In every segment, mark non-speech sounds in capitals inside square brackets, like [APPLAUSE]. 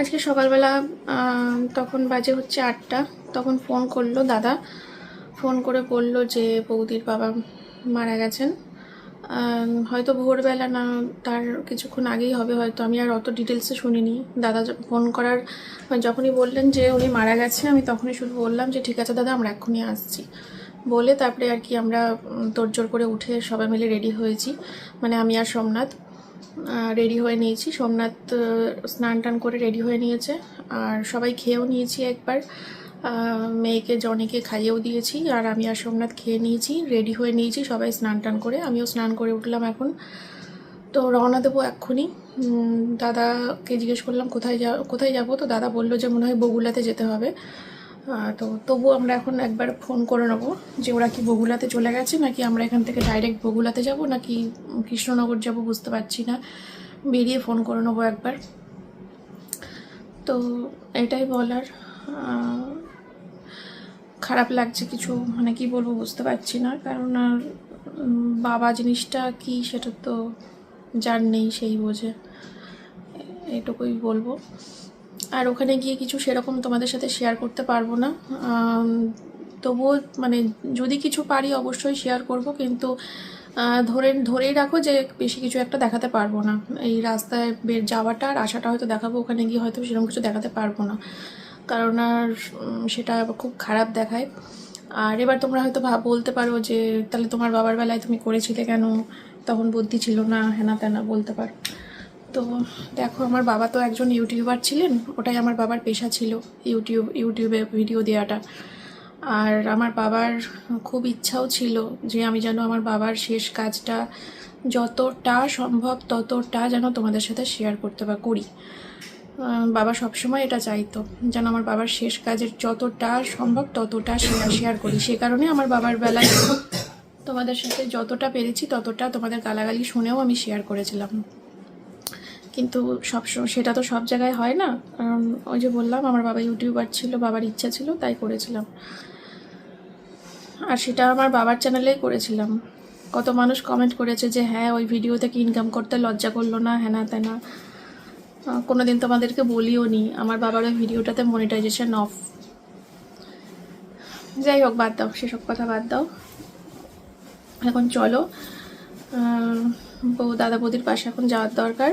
আজকে সকালবেলা তখন বাজে হচ্ছে আটটা, তখন ফোন করল দাদা। ফোন করে বলল যে বৌদির বাবা মারা গেছেন। হয়তো ভোরবেলা না, তার কিছুক্ষণ আগেই হবে হয়তো, আমি আর অত ডিটেলসে শুনিনি। দাদা ফোন করার, যখনই বললেন যে উনি মারা গেছে, আমি তখনই শুধু বললাম যে ঠিক আছে দাদা, আমরা এক্ষুনি আসছি। বলে তারপরে আর কি আমরা তোড়জোড় করে উঠে সবাই মিলে রেডি হয়েছি। মানে আমি আর সোমনাথ। রেডি হয়ে নিয়েছি। সোমনাথ স্নান টান করে রেডি হয়ে নিয়েছে। আর সবাই খেয়েও নিয়েছি একবার। মেয়েকে, জনিকে খাইয়েও দিয়েছি। আর আমি আর সোমনাথ খেয়ে নিয়েছি রেডি হয়ে নিয়েছি সবাই স্নান টান করে। আমিও স্নান করে উঠলাম এখন। তো রওনা দেবো এক্ষুনি। দাদাকে জিজ্ঞেস করলাম, কোথায় যা কোথায় যাব? তো দাদা বলল যে মনে হয় বগুলাতে যেতে হবে। তো তবুও আমরা এখন একবার ফোন করে নেব যে ওরা কি বগুলাতে চলে গেছে নাকি আমরা এখান থেকে ডাইরেক্ট বগুলাতে যাব নাকি কৃষ্ণনগর যাব বুঝতে পারছি না। বেরিয়ে ফোন করে নেব একবার। তো এটাই বলার। খারাপ লাগছে কিছু মানে কি বলব বুঝতে পারছি না। কারণ আর, বাবা জিনিসটা কি সেটা তো যার নেই সেই বোঝে। এটুকুই বলব। আর ওখানে গিয়ে কিছু সেরকম তোমাদের সাথে শেয়ার করতে পারব না। তবুও মানে যদি কিছু পারি অবশ্যই শেয়ার করব, কিন্তু ধরে, ধরেই রাখো যে বেশি কিছু একটা দেখাতে পারব না। এই রাস্তায় বের যাওয়াটা আর আসাটা হয়তো দেখাবো, ওখানে গিয়ে হয়তো সেরকম কিছু দেখাতে পারব না। কারণ আর সেটা খুব খারাপ দেখায়। আর এবার তোমরা হয়তো ভাব বলতে পারো যে, তাহলে তোমার বাবার বেলায় তুমি করেছিলে কেন? তখন বুদ্ধি ছিল না হেনা তেনা বলতে পারো। তো দেখো, আমার বাবা তো একজন ইউটিউবার ছিলেন, ওটাই আমার বাবার পেশা ছিল, ইউটিউব, ইউটিউবে ভিডিও দেওয়াটা। আর আমার বাবার খুব ইচ্ছাও ছিল যে আমি যেন আমার বাবার শেষ কাজটা যতটা সম্ভব, ততটা যেন তোমাদের সাথে শেয়ার করতে বা করি। বাবা সবসময় এটা চাইতো, যেন আমার বাবার শেষ কাজের যতটা সম্ভব, ততটা শেয়ার শেয়ার করি। সে কারণে আমার বাবার বেলায় তোমাদের সাথে যতটা পেরেছি, ততটা তোমাদের গালাগালি শুনেও আমি শেয়ার করেছিলাম। কিন্তু সব সেটা তো সব জায়গায় হয় না। ওই যে বললাম, আমার বাবা ইউটিউবার ছিল, বাবার ইচ্ছা ছিল, তাই করেছিলাম। আর সেটা আমার বাবার চ্যানেলেই করেছিলাম। কত মানুষ কমেন্ট করেছে যে হ্যাঁ ওই ভিডিও থেকে ইনকাম করতে লজ্জা করল না, হ্যানা তেনা কোনো দিন তোমাদেরকে বলিও নি। আমার বাবার ওই ভিডিওটাতে মনিটাইজেশন অফ যাই হোক, বাদ দাও, সেসব কথা বাদ দাও। এখন চলো। দাদা বৌদির পাশে এখন যাওয়ার দরকার।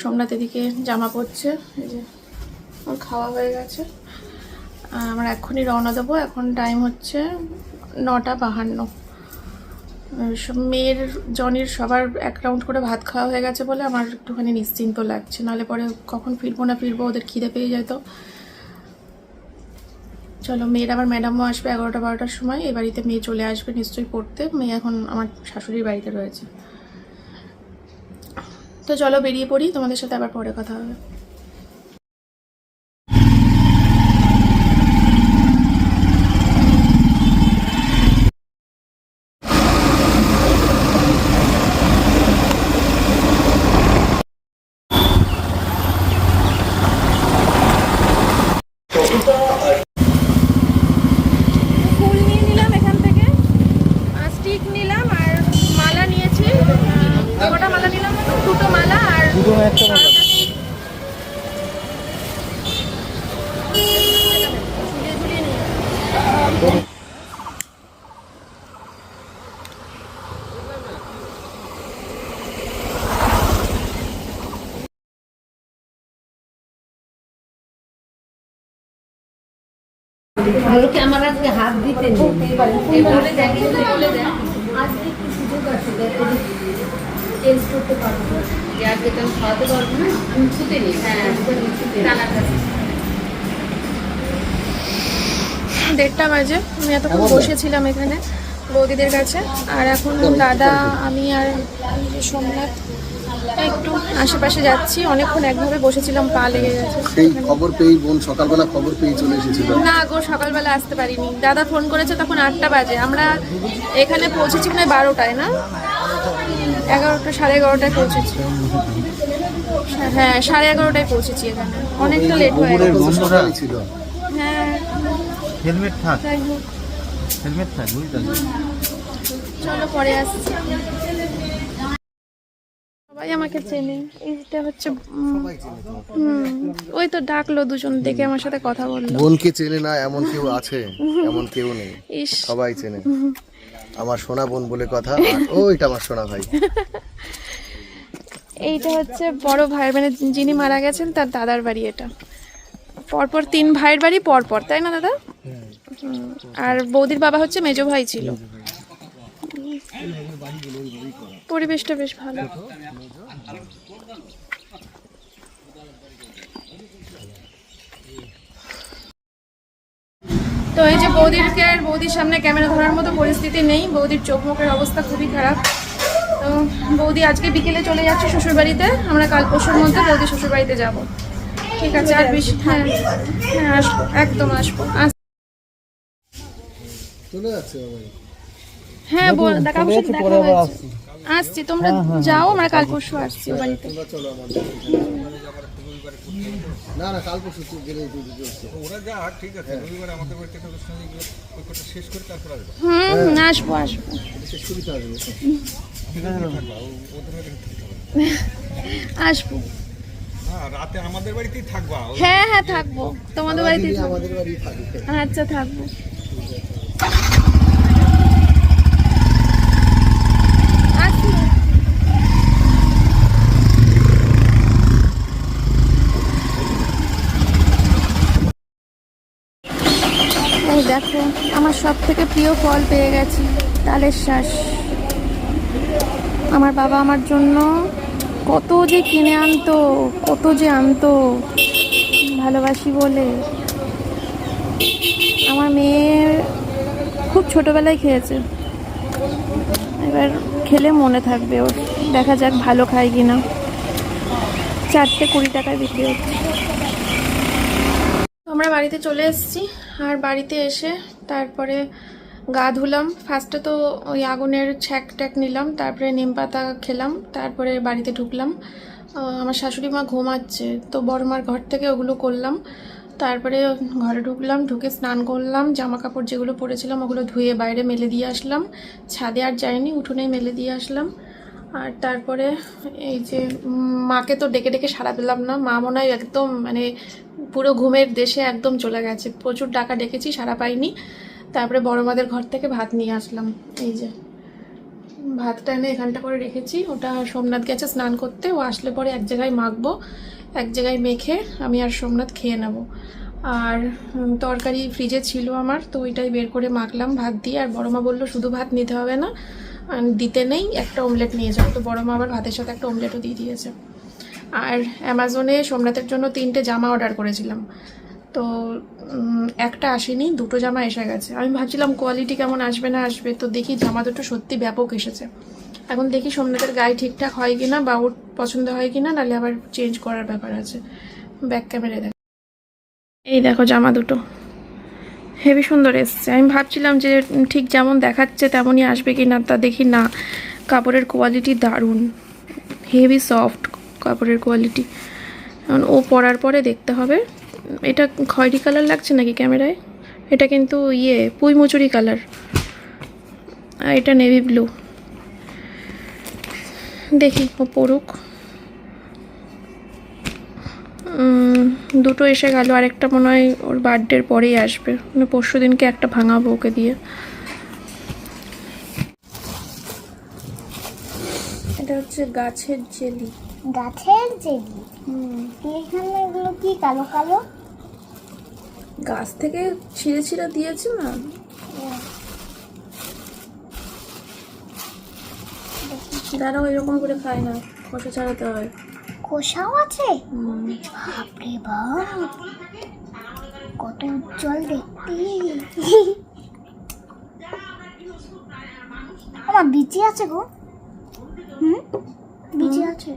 সোমনাথ এদিকে জামা পরছে, এই যে ওর খাওয়া হয়ে গেছে। আমরা এক্ষুনি রওনা দেবো, এখন টাইম হচ্ছে নটা বাহান্ন। মেয়ের, জনির সবার এক রাউন্ড করে ভাত খাওয়া হয়ে গেছে বলে আমার একটুখানি নিশ্চিন্ত লাগছে, নাহলে পরে কখন ফিরবো না ফিরবো, ওদের খিদে পেয়ে যেত চলো, মেয়ের আবার ম্যাডামও আসবে এগারোটা বারোটার সময় এই বাড়িতে মেয়ে চলে আসবে নিশ্চয়ই পড়তে, মেয়ে এখন আমার শাশুড়ির বাড়িতে রয়েছে। তো চলো বেরিয়ে পড়ি তোমাদের সাথে আবার পরে কথা হবে ফুল নিয়ে নিলাম এখান থেকে আর স্টিক নিলাম আর মালা নিয়েছি আহ, কটা মালা নিলাম জানো? দুটো মালা আর দুটো না একটা মালা? ঝুলিয়ে ঝুলিয়ে নিয়ে লোকে আমার আজকে হাত দিতে নেই। বলে দেখ বলে দেখ আজকে কি সুযোগ আছে চেঞ্জ করতে পারব। যে আজকে তো আমি খাওয়াতে পারব না আমি ছুতে নিই। হ্যাঁ দেড়টা বাজে। আমি এতক্ষণ বসেছিলাম এখানে বৌদিদের কাছে। আর এখন দাদা আমি আর সোমনাথ একটু আশেপাশে যাচ্ছি অনেকক্ষণ একভাবে বসেছিলাম পা লেগে গেছে। সেই খবর পেয়েই বোন সকালবেলা খবর পেয়ে চলে এসেছিল? না গো সকালবেলা আসতে পারিনি। দাদা ফোন করেছে তখন আটটা বাজে। আমরা এখানে পৌঁছেছি মানে বারোটায় না? এগারোটা সাড়ে এগারোটায় পৌঁছেছি। হ্যাঁ সাড়ে এগারোটায় পৌঁছেছি এখানে। অনেকটা লেট হয়ে খবরের গেছে। বন্ধুরা হ্যাঁ। হেলমেট থাক। হেলমেট থাক বুঝতে চলো পরে আসছি। সবাই আমাকে চেনে। এইটা হচ্ছে ওই তো ডাকলো দুজন দেখে আমার সাথে কথা বলল। বোনকে চেনে না এমন কেউ আছে? [LAUGHS] এমন কেউ নেই। সবাই চেনে। [LAUGHS] আমার সোনা বোন বলে কথা ও এটা আমার সোনা ভাই। [LAUGHS] এইটা হচ্ছে বড় ভাই মানে যিনি মারা গেছেন তার দাদার বাড়ি এটা। পরপর তিন ভাইয়ের বাড়ি পরপর তাই না দাদা? আর বৌদির বাবা হচ্ছে মেজো ভাই ছিল। পরিবেশটা বেশ ভালো। তো এই যে বৌদিরকে বৌদির সামনে ক্যামেরা ধরার মতো পরিস্থিতি নেই, বৌদির চোখ মুখের অবস্থা খুবই খারাপ। তো বৌদি আজকে বিকেলে চলে যাচ্ছে শ্বশুরবাড়িতে, আমরা কাল পরশুর মধ্যে বৌদি শ্বশুরবাড়িতে যাব। ঠিক আছে, আর বেশি হ্যাঁ হ্যাঁ আসব, একদম আসব। আস- চলে যাচ্ছে হ্যাঁ বল দেখা বসে দেখা হয়েছে। আসছি। তোমরা যাও আমরা কাল পরশু আসছি বাড়িতে। তোমরা চলো আমাদের না না কাল পরশু তুই গেলে ওরা যা ঠিক আছে রবিবার আমাদের বাড়িতে তাদের সঙ্গে গিয়ে ওই কথা শেষ করে তারপর আসবে। হুম হুম, আসব আসব। শেষ করি তো আসবে। আসব। হ্যাঁ রাতে আমাদের বাড়িতেই থাকবা। হ্যাঁ হ্যাঁ থাকব। তোমাদের বাড়িতে দিদি আমাদের বাড়ি থাকি আচ্ছা থাকব আসছি। এই দেখো, আমার সব থেকে প্রিয় ফল পেয়ে গেছি তালের শ্বাস আমার বাবা আমার জন্য কত যে কিনে আনতো, কত যে আনতো, ভালোবাসি বলে। আমার মেয়ের খুব ছোটবেলায় খেয়েছে। এবার খেলে মনে থাকবে ওর। দেখা যাক ভালো খায় কিনা। চারটে কুড়ি টাকায় বিক্রি হচ্ছে। আমরা বাড়িতে চলে এসেছি, আর বাড়িতে এসে তারপরে গা ধুলাম। ফার্স্টে তো ওই আগুনের ছ্যাক ট্যাক নিলাম, তারপরে নিম পাতা খেলাম, তারপরে বাড়িতে ঢুকলাম। আমার শাশুড়ি মা ঘুমাচ্ছে, তো বড় মার ঘর থেকে ওগুলো করলাম। তারপরে ঘরে ঢুকলাম, ঢুকে স্নান করলাম জামা কাপড় যেগুলো পরেছিলাম ওগুলো ধুয়ে বাইরে মেলে দিয়ে আসলাম। ছাদে আর যাইনি, উঠোনেই মেলে দিয়ে আসলাম। আর তারপরে এই যে মাকে তো ডেকে ডেকে সারা পেলাম না, মা মনে হয় একদম মানে পুরো ঘুমের দেশে একদম চলে গেছে। প্রচুর ডাকা ডেকেছি সারা পাইনি। তারপরে বড় মাদের ঘর থেকে ভাত নিয়ে আসলাম। এই যে ভাতটা এনে এখানটা করে রেখেছি। ওটা সোমনাথ গেছে স্নান করতে। ও আসলে পরে এক জায়গায় মাখবো, এক জায়গায় মেখে আমি আর সোমনাথ খেয়ে নেব। আর তরকারি ফ্রিজে ছিল আমার, তো ওইটাই বের করে মাখলাম ভাত দিয়ে। আর বড় মা বলল, শুধু ভাত নিতে হবে না দিতে নেই, একটা অমলেট নিয়ে যাও। তো বড় মা আবার ভাতের সাথে একটা অমলেটও দিয়ে দিয়েছে। আর অ্যামাজনে সোমনাথের জন্য তিনটে জামা অর্ডার করেছিলাম। তো একটা আসেনি, দুটো জামা এসে গেছে। আমি ভাবছিলাম কোয়ালিটি কেমন আসবে না আসবে, তো দেখি জামা দুটো সত্যি ব্যাপক এসেছে। এখন দেখি সোমনাথের গায়ে ঠিকঠাক হয় কিনা বা ওর পছন্দ হয় কিনা, নাহলে আবার চেঞ্জ করার ব্যাপার আছে। ব্যাক ক্যামেরায় দেখ। এই দেখো জামা দুটো। হেভি সুন্দর এসছে। আমি ভাবছিলাম যে ঠিক যেমন দেখাচ্ছে তেমনই আসবে কি না তা দেখি না। কাপড়ের কোয়ালিটি দারুণ। হেভি সফট কাপড়ের কোয়ালিটি এখন ও পরার পরে দেখতে হবে। এটা খয়রি কালার লাগছে নাকি ক্যামেরায়? এটা কিন্তু ইয়ে পুঁই মুচুরি কালার আর এটা নেভি ব্লু দেখি ও পড়ুক দুটো এসে গেল আরেকটা মনে হয় ওর বার্থডের পরেই আসবে। মানে পরশু দিনকে একটা ভাঙাবো ওকে দিয়ে। এটা হচ্ছে গাছের জেলি। গাছের জেলি? এখানে এগুলো কি কালো কালো? গাছ থেকে ছিঁড়ে ছিঁড়ে দিয়েছে না? দাঁড়াও এরকম করে খায় না খসা ছাড়াতে হয়। খোসাও আছে? বাপরে বাপ কত উজ্জ্বল দেখতে। আমার বিচি আছে গো। হুম? বিচি আছে।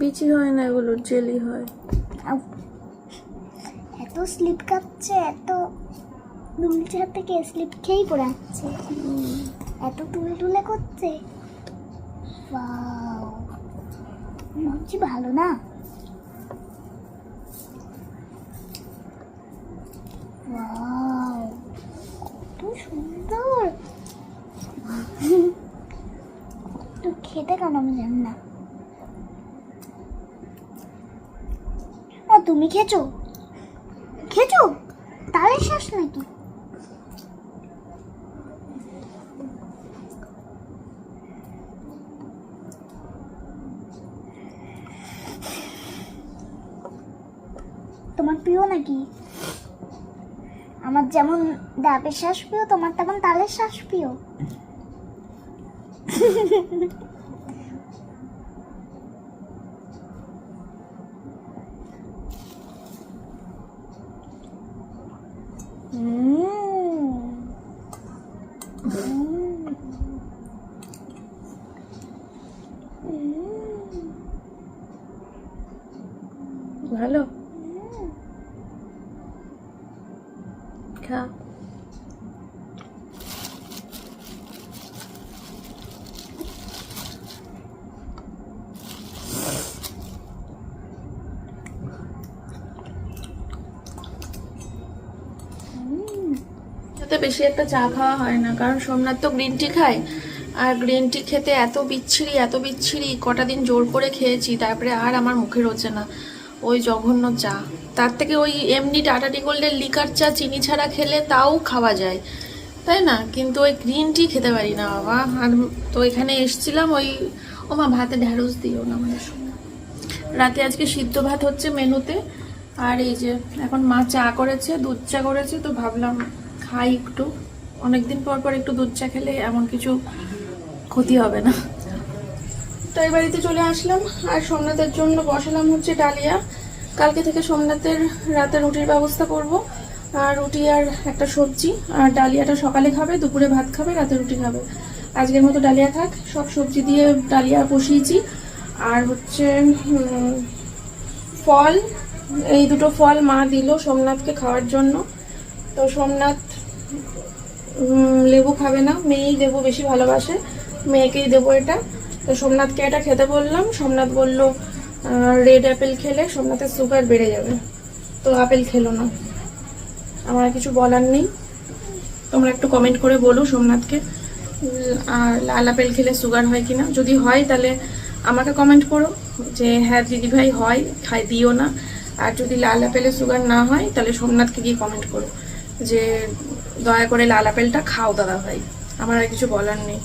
বিচি হয় না এগুলো জেলি হয়। এত স্লিপ কাটছে এত দুলচার থেকে স্লিপ খেয়েই পড়ে যাচ্ছে। এত তুলে তুলে করছে। Wow. ভাবছি ভালো, না? কত সুন্দর। তো খেতে কেন আমি জানি না। তুমি খেছো খেছো তাহলে শেষ নাকি? তোমার প্রিয় নাকি? আমার যেমন ডাবের শ্বাস প্রিয় তোমার তেমন তালের শ্বাস প্রিয় ভালো খা বেশি একটা চা খাওয়া হয় না, কারণ সোমনাথ তো গ্রিন টি খায়। আর গ্রিন টি খেতে এত বিচ্ছিরি এত বিচ্ছিরি, কটা দিন জোর করে খেয়েছি, তারপরে আর আমার মুখে রোচে না। ওই জঘন্য চা। তার থেকে ওই এমনি টাটা টি গোল্ডের লিকার চা চিনি ছাড়া খেলে তাও খাওয়া যায়। তাই না? কিন্তু ওই গ্রিন টি খেতে পারি না, বাবা। আর তো এখানে এসছিলাম ওই, ও মা, ভাতে ঢ্যাঁড়স দিও না মানে রাতে আজকে সিদ্ধ ভাত হচ্ছে মেনুতে। আর এই যে, এখন মা চা করেছে, দুধ চা করেছে, তো ভাবলাম খাই একটু। অনেকদিন পর পর একটু দুধ চা খেলে এমন কিছু ক্ষতি হবে না। তো এই বাড়িতে চলে আসলাম, আর সোমনাথের জন্য বসালাম হচ্ছে ডালিয়া। কালকে থেকে সোমনাথের রাতে রুটির ব্যবস্থা করব। আর রুটি আর একটা সবজি, আর ডালিয়াটা সকালে খাবে, দুপুরে ভাত খাবে, রাতে রুটি খাবে। আজকের মতো ডালিয়া থাক, সব সবজি দিয়ে ডালিয়া বসিয়েছি। আর হচ্ছে ফল, এই দুটো ফল মা দিল সোমনাথকে খাওয়ার জন্য। তো সোমনাথ লেবু খাবে না, মেয়েই লেবু বেশি ভালোবাসে, মেয়েকেই দেবো এটা। তো সোমনাথকে এটা খেতে বললাম, সোমনাথ বলল রেড অ্যাপেল খেলে সোমনাথের সুগার বেড়ে যাবে। তো আপেল খেলো না। আমার কিছু বলার নেই। তোমরা একটু কমেন্ট করে বলো সোমনাথকে আর লাল আপেল খেলে সুগার হয় কিনা। যদি হয়, তাহলে আমাকে কমেন্ট করো যে হ্যাঁ দিদি ভাই হয়, খাই, দিও না। আর যদি লাল আপেলে সুগার না হয়, তাহলে সোমনাথকে গিয়ে কমেন্ট করো যে, দয়া করে লাল আপেলটা খাও দাদা ভাই। আমার আর কিছু বলার নেই।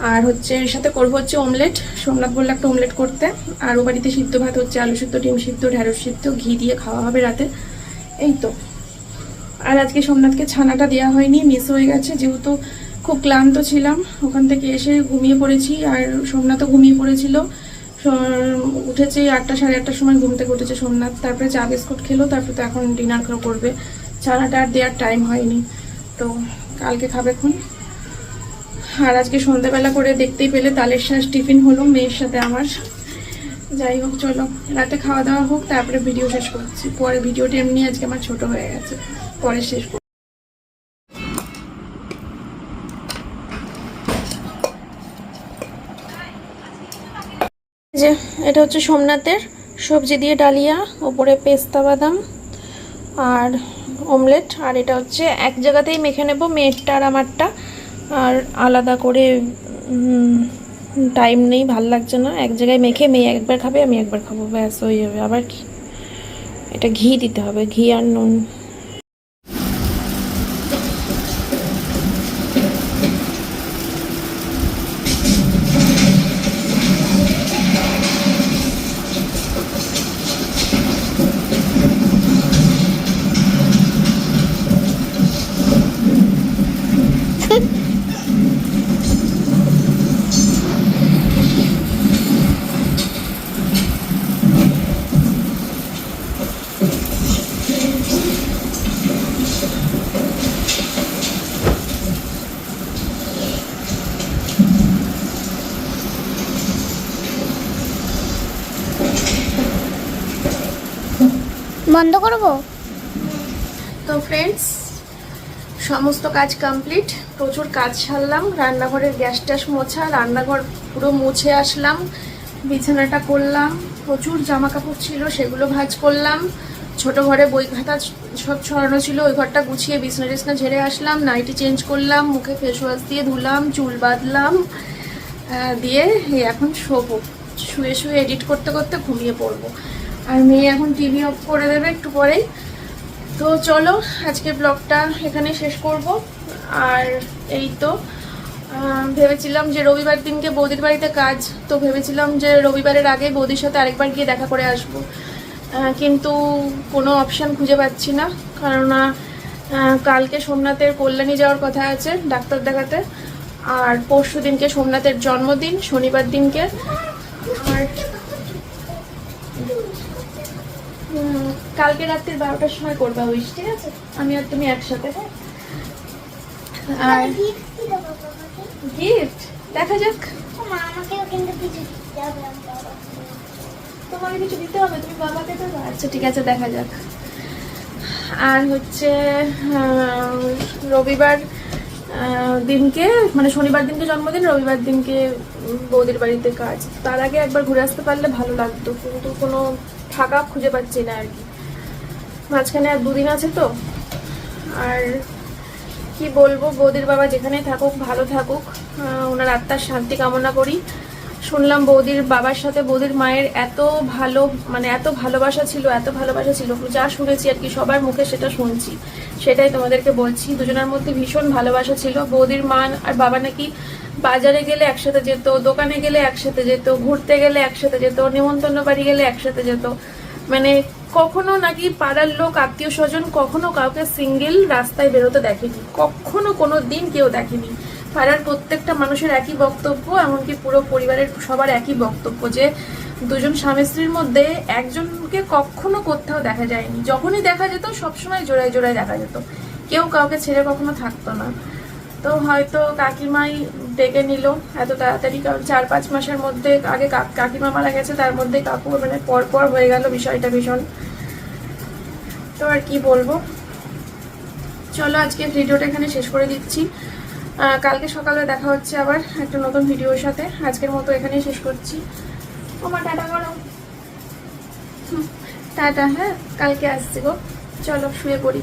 আর হচ্ছে এর সাথে করব হচ্ছে অমলেট সোমনাথ বলল একটা অমলেট করতে। আর ও বাড়িতে সিদ্ধ ভাত হচ্ছে আলু সিদ্ধ, ডিম সিদ্ধ ঢেঁড়স সিদ্ধ, ঘি দিয়ে খাওয়া হবে রাতে। এই তো। আর আজকে সোমনাথকে ছানাটা দেওয়া হয়নি মিস হয়ে গেছে। যেহেতু খুব ক্লান্ত ছিলাম, ওখান থেকে এসে ঘুমিয়ে পড়েছি। আর সোমনাথও ঘুমিয়ে পড়েছিল। উঠেছে আটটা, সাড়ে আটটার সময় ঘুম থেকে উঠেছে সোমনাথ। তারপরে চা বিস্কুট খেলো, তারপরে তো এখন ডিনার করবে। ছানাটা আর দেওয়ার টাইম হয়নি। তো কালকে খাবে খুন আর আজকে সন্ধ্যাবেলা করে দেখতেই পেলে তালের শ্বাস টিফিন হলো মেয়ের সাথে আমার। যাই হোক, চলো, রাতে খাওয়া দাওয়া হোক, তারপরে ভিডিও শেষ করছি। পরে ভিডিওটা এমনি আজকে আমার ছোট হয়ে গেছে। পরে শেষ যে, এটা হচ্ছে সোমনাথের সবজি দিয়ে ডালিয়া, ওপরে পেস্তা বাদাম আর অমলেট। আর এটা হচ্ছে এক জায়গাতেই মেখে নেব মেয়েরটা আর আমারটা। আর আলাদা করে টাইম নেই, ভালো লাগছে না। এক জায়গায় মেখে মেয়ে একবার খাবে, আমি একবার খাব, ব্যাস হয়ে যাবে আবার কি? এটা ঘি দিতে হবে, ঘি আর নুন। বন্ধ করব? তো ফ্রেন্ডস সমস্ত কাজ কমপ্লিট প্রচুর কাজ সারলাম, রান্নাঘরের গ্যাস ট্যাস মোছা, রান্নাঘর পুরো মুছে আসলাম, বিছানাটা করলাম, প্রচুর জামা কাপড় ছিল, সেগুলো ভাঁজ করলাম, ছোট ঘরে বই খাতা সব ছড়ানো ছিল, ওই ঘরটা গুছিয়ে বিছনা টিছনা ঝেড়ে আসলাম নাইটি চেঞ্জ করলাম, মুখে ফেস ওয়াশ দিয়ে ধুলাম, চুল বাঁধলাম দিয়ে এখন শোবো, শুয়ে শুয়ে এডিট করতে করতে ঘুমিয়ে পড়ব। আর মেয়ে এখন টিভি অফ করে দেবে একটু পরেই। তো চলো আজকে ব্লগটা এখানে শেষ করব। আর এই তো ভেবেছিলাম যে রবিবার দিনকে বৌদির বাড়িতে কাজ, তো ভেবেছিলাম যে রবিবারের আগে বৌদির সাথে আরেকবার গিয়ে দেখা করে আসব। কিন্তু কোনো অপশান খুঁজে পাচ্ছি না, কেননা কালকে সোমনাথের কল্যাণী যাওয়ার কথা আছে ডাক্তার দেখাতে। আর পরশু দিনকে সোমনাথের জন্মদিন, শনিবার দিনকে। আর কালকে রাত্রির বারোটার সময় করবা উইশ ঠিক আছে? আমি আর তুমি একসাথে হ্যাঁ? আর গিফট দেখা যাক। তোমাকে কিছু দিতে হবে? তুমি বাবাকে দেবে? আচ্ছা ঠিক আছে দেখা যাক। আর হচ্ছে রবিবার দিনকে মানে শনিবার দিনকে জন্মদিন রবিবার দিনকে বৌদির বাড়িতে কাজ। তার আগে একবার ঘুরে আসতে পারলে ভালো লাগতো কিন্তু কোনো ফাঁকা খুঁজে পাচ্ছি না আর কি। মাঝখানে আর দুদিন আছে তো। আর কি বলব, বৌদির বাবা যেখানেই থাকুক, ভালো থাকুক। ওনার আত্মার শান্তি কামনা করি। শুনলাম বৌদির বাবার সাথে, বৌদির মায়ের এত ভালো মানে এত ভালোবাসা ছিল, এত ভালোবাসা ছিল। যা শুনেছি আর কি, সবার মুখে সেটা শুনছি। সেটাই তোমাদেরকে বলছি। দুজনের মধ্যে ভীষণ ভালোবাসা ছিল। বৌদির মা আর বাবা নাকি বাজারে গেলে একসাথে যেত, দোকানে গেলে একসাথে যেত, ঘুরতে গেলে একসাথে যেত নেমন্তন্ন বাড়ি গেলে একসাথে যেত। মানে কখনো নাকি পাড়ার লোক, আত্মীয় স্বজন কখনো কাউকে সিঙ্গেল রাস্তায় বেরোতে দেখেনি। কখনো কোনো দিন কেউ দেখেনি। পাড়ার প্রত্যেকটা মানুষের একই বক্তব্য, এমনকি পুরো পরিবারের সবার একই বক্তব্য যে দুজন স্বামী স্ত্রীর মধ্যে একজনকে কখনো কোথাও দেখা যায়নি। যখনই দেখা যেত, সবসময় জোড়ায় জোড়ায় দেখা যেত। কেউ কাউকে ছেড়ে কখনো থাকতো না। তো হয়তো কাকিমাই ডেকে নিল এত তাড়াতাড়ি, কারণ চার পাঁচ মাসের মধ্যে আগে কাকিমা মারা গেছে, তার মধ্যে কাকু মানে পর পর হয়ে গেল বিষয়টা ভীষণ। তো আর কি বলব? চলো আজকে ভিডিওটা এখানে শেষ করে দিচ্ছি। কালকে সকালে দেখা হচ্ছে আবার একটা নতুন ভিডিওর সাথে। আজকের মতো এখানেই শেষ করছি। আমার টাটা করো। টাটা হ্যাঁ কালকে আসছি গো। চলো, শুয়ে পড়ি।